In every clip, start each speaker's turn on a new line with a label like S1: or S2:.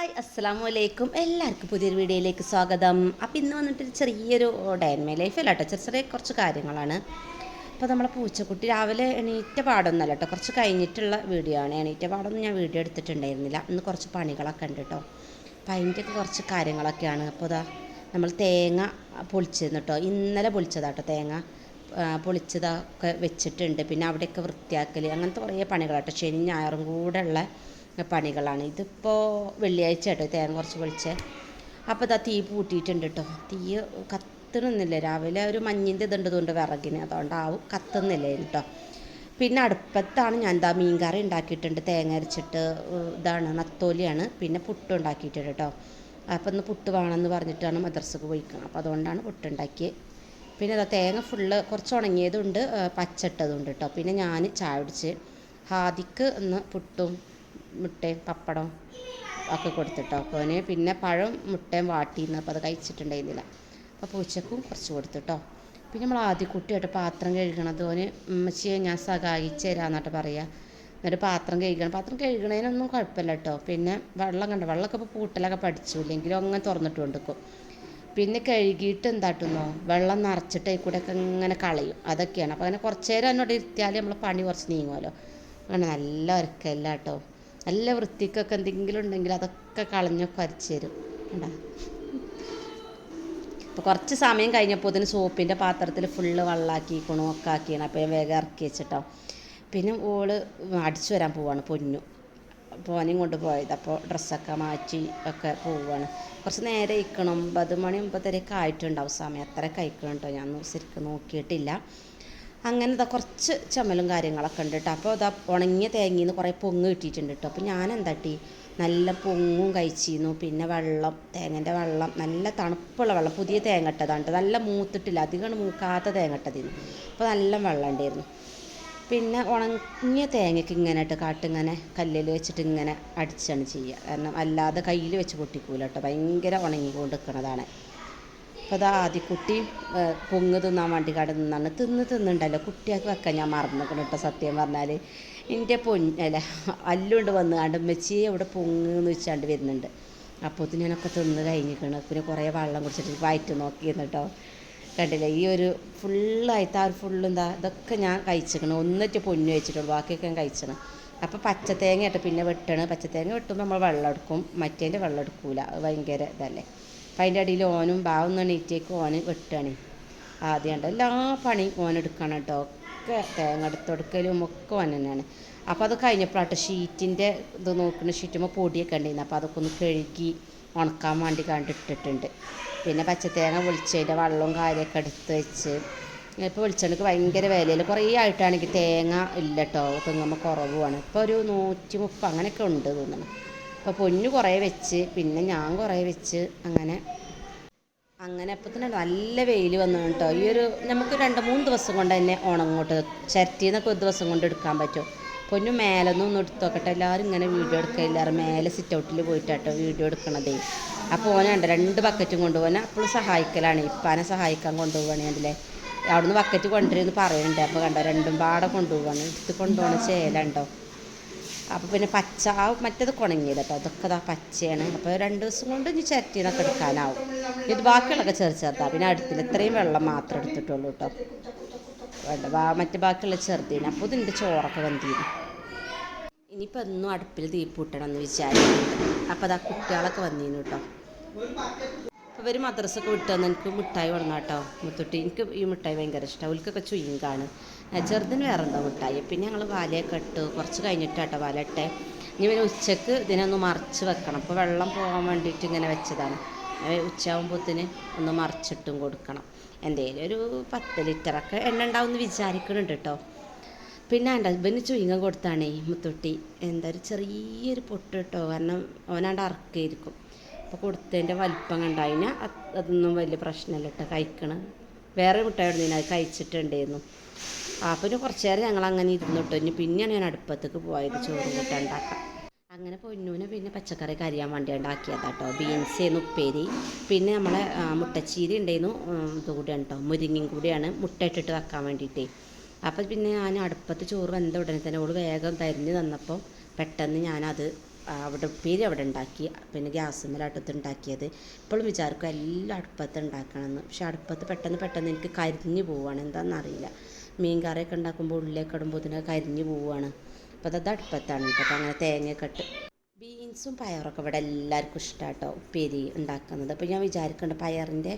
S1: Hi അസ്സാം വലൈക്കും എല്ലാവർക്കും പുതിയൊരു വീഡിയോയിലേക്ക് സ്വാഗതം. അപ്പോൾ ഇന്ന് വന്നിട്ട് ചെറിയൊരു ഡയൻമേ അല്ല കേട്ടോ ചെറിയ ചെറിയ കുറച്ച് കാര്യങ്ങളാണ്. അപ്പോൾ നമ്മളെ പൂച്ചക്കുട്ടി രാവിലെ എണീറ്റ പാടൊന്നുമല്ല കേട്ടോ കുറച്ച് കഴിഞ്ഞിട്ടുള്ള വീഡിയോ ആണ്. എണീറ്റ പാടൊന്നും ഞാൻ വീഡിയോ എടുത്തിട്ടുണ്ടായിരുന്നില്ല. ഇന്ന് കുറച്ച് പണികളൊക്കെ ഉണ്ട് കേട്ടോ അപ്പോൾ അതിന്റെയൊക്കെ കുറച്ച് കാര്യങ്ങളൊക്കെയാണ്. അപ്പോൾ ഇതാ നമ്മൾ തേങ്ങ പൊളിച്ചിരുന്നു കേട്ടോ ഇന്നലെ പൊളിച്ചതാട്ടോ തേങ്ങ. പൊളിച്ചതൊക്കെ വെച്ചിട്ടുണ്ട്. പിന്നെ അവിടെയൊക്കെ വൃത്തിയാക്കൽ അങ്ങനത്തെ കുറേ പണികളാട്ടോ ശനി ഞായറും കൂടെ ഉള്ള പണികളാണ്. ഇതിപ്പോൾ വെള്ളിയാഴ്ച കേട്ടോ തേങ്ങ കുറച്ച് പൊളിച്ചേ. അപ്പോൾ ഇതാ തീ പൂട്ടിയിട്ടുണ്ട് കേട്ടോ. തീ കത്തണമെന്നില്ല രാവിലെ ഒരു മഞ്ഞിന്റെ ഇതുണ്ടതുകൊണ്ട് വിറകിന് അതുകൊണ്ടാവും കത്തുന്നില്ല കേട്ടോ. പിന്നെ അടുപ്പത്താണ് ഞാൻ എന്താ മീൻ കറി ഉണ്ടാക്കിയിട്ടുണ്ട്. തേങ്ങ അരച്ചിട്ട് ഇതാണ് നത്തോലിയാണ്. പിന്നെ പുട്ട് ഉണ്ടാക്കിയിട്ടുണ്ട് കേട്ടോ. അപ്പോൾ ഇന്ന് പുട്ട് വേണമെന്ന് പറഞ്ഞിട്ടാണ് മദ്രസക്ക് പോയിക്കണം അപ്പോൾ അതുകൊണ്ടാണ് പുട്ടുണ്ടാക്കിയത് പിന്നെ അതാ തേങ്ങ ഫുള്ള് കുറച്ച് ഉണങ്ങിയതുണ്ട് പച്ചട്ടതുണ്ട് കേട്ടോ. പിന്നെ ഞാൻ ചായ കുടിച്ച് ഹാദിക്ക് ഒന്ന് പുട്ടും മുട്ടയും പപ്പടം ഒക്കെ കൊടുത്തിട്ടോ അപ്പോൾ പിന്നെ പഴം മുട്ടയും വാട്ടിയിരുന്നു അപ്പോൾ അത് കഴിച്ചിട്ടുണ്ടായിരുന്നില്ല. അപ്പോൾ പൂച്ചക്കും കുറച്ച് കൊടുത്തിട്ടോ. പിന്നെ നമ്മൾ ആദ്യ കുട്ടിയായിട്ട് പാത്രം കഴുകണത് ഓന് ഉമ്മച്ചിയെ ഞാൻ സഹായിച്ചു തരാമെന്നിട്ട് പറയുക എന്നിട്ട് പാത്രം കഴുകണം. പാത്രം കഴുകണതിനൊന്നും കുഴപ്പമില്ല കേട്ടോ പിന്നെ വെള്ളം കണ്ട വെള്ളമൊക്കെ ഇപ്പോൾ പൂട്ടലൊക്കെ പഠിച്ചു. ഇല്ലെങ്കിലും അങ്ങനെ തുറന്നിട്ട് കൊണ്ടിരിക്കും പിന്നെ കഴുകിയിട്ട് എന്താട്ടുന്നോ? വെള്ളം നിറച്ചിട്ട് കൂടെ ഒക്കെ ഇങ്ങനെ കളയും. അതൊക്കെയാണ്. അപ്പോൾ അങ്ങനെ കുറച്ച് നേരം എന്നോട് ഇരുത്തിയാൽ നമ്മൾ പണി കുറച്ച് നീങ്ങുമല്ലോ അങ്ങനെ നല്ല ഉരക്കല്ല കേട്ടോ. നല്ല വൃത്തിക്കൊക്കെ എന്തെങ്കിലും ഉണ്ടെങ്കിൽ അതൊക്കെ കളഞ്ഞൊക്കെ വരച്ച് തരും. കണ്ടാ? അപ്പോൾ കുറച്ച് സമയം കഴിഞ്ഞപ്പോൾ ഇതിന് സോപ്പിന്റെ പാത്രത്തിൽ ഫുള്ള് വെള്ളമാക്കിക്കണു ഒക്കെ ആക്കിയാണ്. അപ്പോൾ ഞാൻ വേഗം ഇറക്കി വെച്ചിട്ടോ. പിന്നെ ഓൾ അടിച്ചു വരാൻ പോവാണ് പൊന്നു. പോനെയും കൊണ്ട് പോയത്. അപ്പോൾ ഡ്രസ്സൊക്കെ മാറ്റി ഒക്കെ പോവാണ്. കുറച്ച് നേരെ ഇരിക്കണം. ഒമ്പത് മണി ഒമ്പതരയൊക്കെ ആയിട്ടുണ്ടാവും സമയം. അത്ര കഴിക്കണം കേട്ടോ ഞാൻ ശരിക്കും നോക്കിയിട്ടില്ല. അങ്ങനെ കുറച്ച് ചമ്മലും കാര്യങ്ങളൊക്കെ ഉണ്ട് കേട്ടോ അപ്പോൾ ഇതാ ഉണങ്ങിയ തേങ്ങയിൽ നിന്ന് കുറേ പൊങ്ങ് കിട്ടിയിട്ടുണ്ട് കേട്ടോ അപ്പോൾ ഞാൻ എന്താട്ടി നല്ല പൊങ്ങും കഴിച്ചിരുന്നു. പിന്നെ വെള്ളം തേങ്ങന്റെ വെള്ളം നല്ല തണുപ്പുള്ള വെള്ളം. പുതിയ തേങ്ങ ഇട്ടതാണ് ട്ടോ. നല്ല മൂത്തിട്ടില്ല. അധികം മൂക്കാത്ത തേങ്ങ ഇട്ടതിന്. അപ്പോൾ നല്ല വെള്ളം ഉണ്ടായിരുന്നു. പിന്നെ ഉണങ്ങിയ തേങ്ങയ്ക്ക് ഇങ്ങനെ ഇട്ട് കാട്ടിങ്ങനെ കല്ലിൽ വെച്ചിട്ട് ഇങ്ങനെ അടിച്ചാണ് ചെയ്യുക കാരണം അല്ലാതെ കയ്യിൽ വെച്ച് പൊട്ടിക്കൂല കേട്ടോ ഭയങ്കര ഉണങ്ങിക്കൊണ്ട് നിൽക്കുന്നതാണ് അപ്പോൾ അത് ആദ്യ കുട്ടി ഏഹ്, പൊങ്ങ് തിന്നാൻ വേണ്ടി കട നിന്നാണ്. തിന്ന് തിന്നുണ്ടല്ലോ. കുട്ടിയൊക്കെ വെക്കാൻ ഞാൻ മറന്നിക്കണം കേട്ടോ സത്യം പറഞ്ഞാൽ എന്റെ പൊന്നല്ല അല്ലുകൊണ്ട് വന്ന് കണ്ട് മെച്ചിയെ പൊങ്ങ് എന്ന് വെച്ചാണ്ട് വരുന്നുണ്ട്. അപ്പോൾ ഞാനൊക്കെ തിന്ന് കഴിഞ്ഞിരിക്കണം പിന്നെ കുറേ വെള്ളം കുടിച്ചിട്ട് വയറ്റ് നോക്കിയിരുന്നു കേട്ടോ കണ്ടില്ലേ? ഈ ഒരു ഫുള്ളായിട്ട് ആ ഒരു ഫുള്ള് എന്താ ഇതൊക്കെ ഞാൻ കഴിച്ചിരിക്കണം ഒന്നിട്ട് പൊന്നു വെച്ചിട്ടുള്ളൂ. ബാക്കിയൊക്കെ ഞാൻ കഴിച്ചണം. അപ്പോൾ പച്ചത്തേങ്ങ ഇട്ട് പിന്നെ വെട്ടണം. പച്ചത്തേങ്ങ വെട്ടുമ്പോൾ നമ്മൾ വെള്ളം എടുക്കും. മറ്റേന്റെ വെള്ളം എടുക്കൂല. ഭയങ്കര ഇതല്ലേ? അതിന്റെ അടിയിൽ ഓനും ബാവും എണീറ്റേക്ക് ഓന് വെട്ടുകയാണ്. ആദ്യം ഉണ്ട് എല്ലാ പണിയും ഓൻ എടുക്കണം കേട്ടോ. ഒക്കെ തേങ്ങ എടുത്തൊടുക്കലും ഒക്കെ ഓൻ തന്നെയാണ്. അപ്പോൾ അത് കഴിഞ്ഞപ്പോഴാട്ടോ ഷീറ്റിന്റെ ഇത് നോക്കുന്ന ഷീറ്റുമ്പോൾ പൊടിയൊക്കെ ഉണ്ടായിരുന്നു. അപ്പോൾ അതൊക്കെ ഒന്ന് കഴുകി ഉണക്കാൻ വേണ്ടി കണ്ടിട്ടിട്ടുണ്ട് പിന്നെ പച്ചത്തേങ്ങ പൊളിച്ചതിന്റെ വെള്ളവും കാര്യമൊക്കെ എടുത്ത് വെച്ച് ഇപ്പോൾ വെളിച്ചെണ്ണക്ക് ഭയങ്കര വിലയിൽ കുറേ ആയിട്ടാണെങ്കിൽ തേങ്ങ ഇല്ല കേട്ടോ. തെങ്ങുമ്പോൾ കുറവുമാണ്. ഇപ്പോൾ ഒരു നൂറ്റി മുപ്പത് അങ്ങനെയൊക്കെ ഉണ്ട് തോന്നുന്നു. അപ്പോൾ പൊന്നു കുറേ വെച്ച് പിന്നെ ഞാൻ കുറേ വെച്ച് അങ്ങനെ. അങ്ങനെ അപ്പോൾ തന്നെ നല്ല വെയിൽ വന്നു കേട്ടോ ഈ ഒരു നമുക്ക് രണ്ട് മൂന്ന് ദിവസം കൊണ്ട് തന്നെ ഉണങ്ങോട്ട് ചിരട്ടിന്നൊക്കെ ഒരു ദിവസം കൊണ്ട് എടുക്കാൻ പറ്റും. പൊന്നു മേലൊന്നും ഒന്ന് എടുത്ത് നോക്കട്ടെ. എല്ലാവരും ഇങ്ങനെ വീഡിയോ എടുക്കുക എല്ലാവരും മേലെ സിറ്റ് ഔട്ടിൽ പോയിട്ടാട്ടോ വീഡിയോ എടുക്കണതേ. അപ്പോൾ ഓനുണ്ട് രണ്ട് ബക്കറ്റും കൊണ്ടുപോകാൻ അപ്പോഴും സഹായിക്കലാണ്. ഇപ്പാനെ സഹായിക്കാൻ കൊണ്ടുപോകണേ അതിലെ അവിടുന്ന് ബക്കറ്റ് കൊണ്ടുവരുമെന്ന് പറയുന്നുണ്ട്. അപ്പോൾ കണ്ടോ രണ്ടും പാടെ കൊണ്ടുപോകണം എടുത്ത് കൊണ്ടുപോകണ ചേലുണ്ടോ അപ്പോൾ പിന്നെ പച്ച ആ മറ്റേത് കുണങ്ങിയത് കേട്ടോ അതൊക്കെ ഇതാ പച്ചയാണ്. അപ്പോൾ രണ്ട് ദിവസം കൊണ്ട് ഇനി ചിരട്ടീനൊക്കെ എടുക്കാനാവും. ഇത് ബാക്കിയുള്ളതൊക്കെ ചെറു ചെറുതാ. പിന്നെ അടുത്തിൽ ഇത്രയും വെള്ളം മാത്രം എടുത്തിട്ടുള്ളൂ കേട്ടോ വേണ്ട മറ്റേ ബാക്കിയുള്ള ചെറുതീന്. അപ്പോൾ ഇതിന്റെ ചോറൊക്കെ വെന്തിരുന്നു ഇനിയിപ്പോൾ എന്നും അടുപ്പിൽ തീപ്പൂട്ടണം എന്ന് വിചാരിക്കുന്നുണ്ട്. അപ്പോൾ അതാ കുട്ടികളൊക്കെ വന്നിരുന്നു കേട്ടോ ഇവർ മദ്രസൊക്കെ തന്നെ എനിക്ക് മിഠായി കൊടുന്ന കേട്ടോ മുത്തുട്ടി. എനിക്ക് ഈ മിഠായി ഭയങ്കര ഇഷ്ടമാണ് അവൾക്കൊക്കെ ചുയിങ്കാണ്. ചെറുതിന് വേറെ എന്താ മിഠായി? പിന്നെ ഞങ്ങൾ വാലയൊക്കെ ഇട്ട്. കുറച്ച് കഴിഞ്ഞിട്ടാട്ടോ വാല ഇട്ടെ. ഇനി പിന്നെ ഉച്ചയ്ക്ക് ഇതിനൊന്ന് മറിച്ച് വെക്കണം. അപ്പോൾ വെള്ളം പോകാൻ വേണ്ടിയിട്ട് ഇങ്ങനെ വെച്ചതാണ്. ഉച്ചയാകുമ്പോഴത്തേന് ഒന്ന് മറിച്ചിട്ടും കൊടുക്കണം. എന്തേലും ഒരു പത്ത് ലിറ്ററൊക്കെ എണ്ണ ഉണ്ടാവും എന്ന് വിചാരിക്കുന്നുണ്ട് കേട്ടോ പിന്നെ എന്റെ ഹസ്ബൻഡ് ചുയിങ്ങ കൊടുത്താണേ മുത്തുട്ടി. എന്താ ഒരു ചെറിയൊരു പൊട്ട് കേട്ടോ കാരണം അവനാണ്ട് അറക്കായിരിക്കും അപ്പോൾ കൊടുത്തതിന്റെ വലിപ്പം കണ്ടതിന് അതൊന്നും വലിയ പ്രശ്നമില്ല കേട്ടോ കഴിക്കണം. വേറെ മിഠായി ഇടുന്നതിന് അത് കഴിച്ചിട്ടുണ്ടായിരുന്നു. ആ പിന്നെ കുറച്ച് നേരം ഞങ്ങൾ അങ്ങനെ ഇരുന്നു കേട്ടോ ഇനി പിന്നെയാണ് ഞാൻ അടുപ്പത്തേക്ക് പോയത് ചോറ് കൂട്ടാൻ ഉണ്ടാക്കാം അങ്ങനെ പൊന്നൂനെ പിന്നെ പച്ചക്കറി കരിയാൻ വേണ്ടി ഉണ്ടാക്കിയതാ കേട്ടോ ബീൻസ് ആയിരുന്നു ഉപ്പേരി. പിന്നെ നമ്മളെ മുട്ടച്ചീരി ഉണ്ടായിരുന്നു. ഇതുകൂടെ കേട്ടോ മുരിങ്ങയും കൂടിയാണ്. മുട്ട ഇട്ടിട്ട് വെക്കാൻ വേണ്ടിയിട്ടേ. അപ്പോൾ പിന്നെ ഞാൻ അടുപ്പത്ത് ചോറ് വെന്ത ഉടനെ തന്നെ ഓൾ വേഗം തരിഞ്ഞ് തന്നപ്പോൾ പെട്ടെന്ന് ഞാനത് അവിടെ ഉപ്പേരി അവിടെ ഉണ്ടാക്കി പിന്നെ ഗ്യാസ് അടുത്ത് ഉണ്ടാക്കിയത്. ഇപ്പോഴും വിചാരിക്കും എല്ലാം അടുപ്പത്ത് ഉണ്ടാക്കണമെന്ന്. പക്ഷെ അടുപ്പത്ത് പെട്ടെന്ന് പെട്ടെന്ന് എനിക്ക് കരിഞ്ഞു പോവുകയാണ്. എന്താണെന്നറിയില്ല മീൻ കറിയൊക്കെ ഉണ്ടാക്കുമ്പോൾ ഉള്ളിലേക്ക് ഇടുമ്പോൾ ഇതിനൊക്കെ കരിഞ്ഞു പോവുകയാണ്. അപ്പോൾ അത് അടുപ്പത്താണ് അപ്പോൾ അങ്ങനെ തേങ്ങയൊക്കെ ഇട്ട് ബീൻസും പയറൊക്കെ ഇവിടെ എല്ലാവർക്കും ഇഷ്ടമാണ് കേട്ടോ ഉപ്പേരി ഉണ്ടാക്കുന്നത്. അപ്പോൾ ഞാൻ വിചാരിക്കുന്നുണ്ട് പയറിന്റെ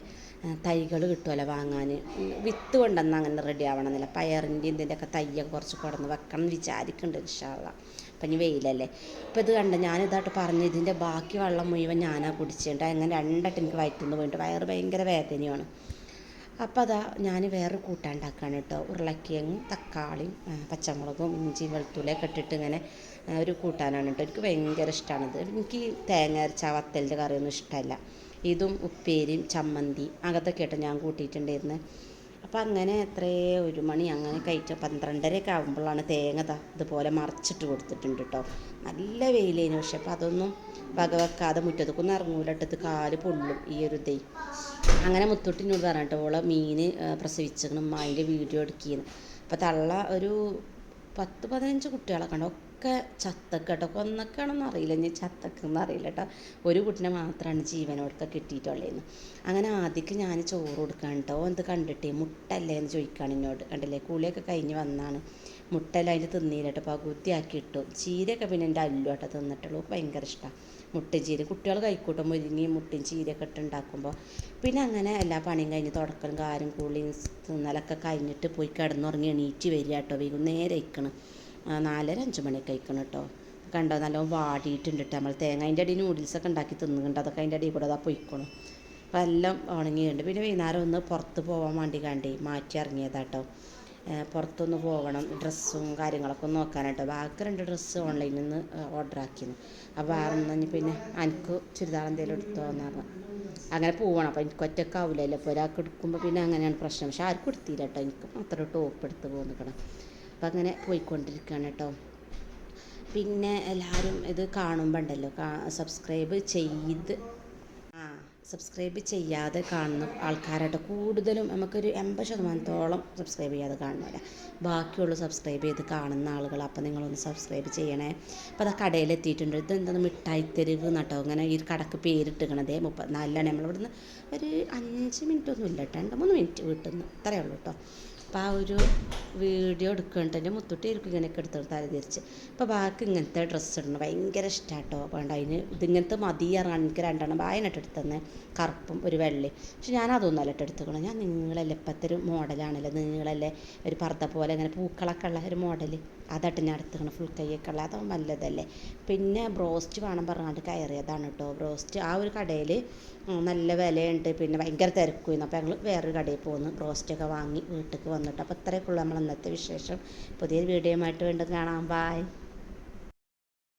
S1: തൈകൾ കിട്ടുമല്ലോ വാങ്ങാൻ വിത്ത് കൊണ്ടുവന്നാൽ അങ്ങനെ റെഡി ആവണമെന്നില്ല. പയറിന്റെ ഇതിന്റെയൊക്കെ തൈയൊക്കെ കുറച്ച് കൊടന്ന് വെക്കണം എന്ന് വിചാരിക്കുന്നുണ്ട് ഇഷ്ടമുള്ള അപ്പം ഇനി വെയിലല്ലേ. ഇപ്പോൾ ഇത് കണ്ട ഞാനിതായിട്ട് പറഞ്ഞു ഇതിന്റെ ബാക്കി വെള്ളം മുഴുവൻ ഞാനാ കുടിച്ചിട്ടുണ്ട് അങ്ങനെ രണ്ടട്ട് എനിക്ക് വയറ്റുന്നു പോയിട്ട് വയറ് ഭയങ്കര വേദനയാണ്. അപ്പോൾ അതാ ഞാൻ വേറെ കൂട്ടാൻ ഉണ്ടാക്കുകയാണ് കേട്ടോ ഉരുളക്കിഴങ്ങും തക്കാളിയും പച്ചമുളകും പച്ചമുളകും ഇഞ്ചി വെളുത്തുള്ളിയൊക്കെ ഇട്ടിട്ട് ഇങ്ങനെ ഒരു കൂട്ടാനാണ് കേട്ടോ എനിക്ക് ഭയങ്കര ഇഷ്ടമാണിത് എനിക്ക് തേങ്ങ അരച്ച വത്തലിന്റെ കറിയൊന്നും ഇഷ്ടമല്ല ഇതും ഉപ്പേരിയും ചമ്മന്തി അകത്തൊക്കെ ആയിട്ട് ഞാൻ കൂട്ടിയിട്ടുണ്ടായിരുന്നത് അപ്പം അങ്ങനെ എത്രയേ ഒരു മണി അങ്ങനെ കഴിച്ച പന്ത്രണ്ടരയൊക്കെ ആകുമ്പോഴാണ് തേങ്ങ ദാ ഇതുപോലെ മറച്ചിട്ട് കൊടുത്തിട്ടുണ്ട് കേട്ടോ നല്ല വെയിലേനു പക്ഷെ അപ്പം അതൊന്നും വകവെക്കാതെ മുറ്റത്തേക്കൊന്നും ഇറങ്ങൂലട്ടത് കാൽ പൊള്ളും ഈ ഒരു ഇതേ. അങ്ങനെ മുത്തൂട്ടിനോട് പറഞ്ഞിട്ട് ഓളെ മീൻ പ്രസവിച്ചിരിക്കണം അതിന്റെ വീഡിയോ എടുക്കിയെന്ന് അപ്പോൾ തള്ള ഒരു പത്ത് പതിനഞ്ച് കുട്ടികളെ കണ്ടു ഒക്കെ ചത്തൊക്കെ കേട്ടോ കൊന്നൊക്കെയാണെന്ന് അറിയില്ല. ഇനി ചത്തക്കെന്ന് അറിയില്ല കേട്ടോ. ഒരു കുട്ടിനെ മാത്രമാണ് ജീവനോടൊക്കെ കിട്ടിയിട്ടുള്ളതെന്ന് അങ്ങനെ ആദ്യക്ക് ഞാൻ ചോറ് കൊടുക്കാൻ കേട്ടോ. എന്ത് കണ്ടിട്ടേ മുട്ടല്ലേ എന്ന് ചോദിക്കുകയാണ് എന്നോട് കണ്ടില്ലേ? കൂളിയൊക്കെ കഴിഞ്ഞ് വന്നാണ്. മുട്ടല്ല അതിന്റെ തിന്നീല കേട്ടോ പകുതിയാക്കി ഇട്ടു ചീരയൊക്കെ പിന്നെ എന്റെ അല്ലു കേട്ടോ തിന്നിട്ടുള്ളൂ. ഭയങ്കര ഇഷ്ടമാണ് മുട്ടയും ചീര. കുട്ടികൾ കഴിക്കൂട്ടും മുരിങ്ങയും മുട്ടയും ചീരയൊക്കെ ഇട്ട് ഉണ്ടാക്കുമ്പോൾ പിന്നെ അങ്ങനെ എല്ലാ പണിയും കഴിഞ്ഞ് തുടക്കലും കാരും കൂളിയും തിന്നലൊക്കെ കഴിഞ്ഞിട്ട് പോയി കിടന്നുറങ്ങി എണീറ്റ് വരിക കേട്ടോ വൈകുന്നേരം ഇരിക്കണം നാലര അഞ്ച് മണിയൊക്കെ കഴിക്കണം കേട്ടോ കണ്ടോ? നല്ലോണം വാടിയിട്ടുണ്ട് കേട്ടോ നമ്മൾ തേങ്ങ അതിന്റെ അടിയിൽ നൂഡിൽസൊക്കെ ഉണ്ടാക്കി തിന്നുന്നുണ്ട് അതൊക്കെ അതിന്റെ അടിയിൽ കൂടെ അതാ പൊയ്ക്കണം. അപ്പോൾ എല്ലാം ഉണങ്ങിയിട്ടുണ്ട് പിന്നെ വൈകുന്നേരം ഒന്ന് പുറത്ത് പോകാൻ വേണ്ടി കണ്ടേ മാറ്റി ഇറങ്ങിയതാട്ടോ പുറത്തൊന്ന് പോകണം. ഡ്രസ്സും കാര്യങ്ങളൊക്കെ ഒന്ന് നോക്കാനായിട്ട്. ബാക്കി രണ്ട് ഡ്രസ്സ് ഓൺലൈനിൽ നിന്ന് ഓർഡർ ആക്കിയിരുന്നു അപ്പോൾ ആറുന്ന പിന്നെ എനിക്ക് ചുരിദാർ എന്തെങ്കിലും എടുത്തോ എന്ന് പറഞ്ഞു. അങ്ങനെ പോവണം. അപ്പോൾ എനിക്ക് ഒറ്റക്കാവില്ലല്ലോ അപ്പോൾ ഒരാൾക്ക് എടുക്കുമ്പോൾ പിന്നെ അങ്ങനെയാണ് പ്രശ്നം. പക്ഷെ ആർക്കും എടുത്തില്ല കേട്ടോ എനിക്ക് മാത്രം ടോപ്പ് എടുത്ത് പോന്നിക്കണം. അപ്പം അങ്ങനെ പോയിക്കൊണ്ടിരിക്കുകയാണ് കേട്ടോ പിന്നെ എല്ലാവരും ഇത് കാണുമ്പോൾ ഉണ്ടല്ലോ സബ്സ്ക്രൈബ് ചെയ്ത് സബ്സ്ക്രൈബ് ചെയ്യാതെ കാണുന്ന ആൾക്കാരായിട്ട് കൂടുതലും നമുക്കൊരു എൺപത് ശതമാനത്തോളം സബ്സ്ക്രൈബ് ചെയ്യാതെ കാണുന്നില്ല ബാക്കിയുള്ള സബ്സ്ക്രൈബ് ചെയ്ത് കാണുന്ന ആളുകൾ അപ്പോൾ നിങ്ങളൊന്ന് സബ്സ്ക്രൈബ് ചെയ്യണേ. അപ്പോൾ അത് കടയിലെത്തിയിട്ടുണ്ട്. ഇതെന്താണ്? മിഠായി തെരുവ് നട്ടോ ഇങ്ങനെ ഈ കടക്ക് പേരിട്ടിക്കണതേ മുപ്പത്തിനാലിലാണ്. നമ്മളിവിടുന്ന് ഒരു അഞ്ച് മിനിറ്റ് ഒന്നും ഇല്ല കേട്ടോ രണ്ട് മൂന്ന് മിനിറ്റ് വീട്ടിൽ നിന്ന് അത്രയേ ഉള്ളൂ കേട്ടോ അപ്പോൾ ആ ഒരു വീഡിയോ എടുക്കുന്നുണ്ട് എന്റെ മുത്തുട്ടി ആയിരിക്കും ഇങ്ങനെയൊക്കെ എടുത്തിട്ട് തല തിരിച്ച്. അപ്പോൾ ബാക്കി ഇങ്ങനത്തെ ഡ്രസ്സ് ഇടണം. ഭയങ്കര ഇഷ്ടമാട്ടോ വേണ്ട അതിന് ഇതിങ്ങനത്തെ മതി ഇറങ്ങാൻ എനിക്ക് രണ്ടെണ്ണം ബായനിട്ട് എടുത്തന്നെ. കറുപ്പും ഒരു വെള്ളി പക്ഷെ ഞാൻ അതൊന്നുമല്ല ഇട്ട് എടുത്തുക്കണം ഞാൻ നിങ്ങളല്ലേ ഇപ്പോഴത്തെ ഒരു മോഡലാണല്ലോ നിങ്ങളല്ലേ ഒരു പർദ്ദ പോലെ ഇങ്ങനെ പൂക്കളൊക്കെ ഉള്ള ഒരു മോഡൽ അതായിട്ട് നടത്തുകയാണ് ഫുൾ കൈയൊക്കെ ഉള്ള അതാവും നല്ലതല്ലേ? പിന്നെ ബ്രോസ്റ്റ് വേണം പറഞ്ഞാണ്ട് കയറിയതാണ് കേട്ടോ ബ്രോസ്റ്റ് ആ ഒരു കടയിൽ നല്ല വിലയുണ്ട്. പിന്നെ ഭയങ്കര തിരക്കുമായിരുന്നു അപ്പോൾ ഞങ്ങൾ വേറൊരു കടയിൽ പോന്ന് ബ്രോസ്റ്റൊക്കെ വാങ്ങി വീട്ടിലേക്ക് വന്നിട്ട്. അപ്പോൾ ഇത്രയൊക്കെ ഉള്ളൂ നമ്മൾ ഇന്നത്തെ വിശേഷം. പുതിയൊരു വീഡിയോയുമായിട്ട് വീണ്ടും കാണാം. ബായ്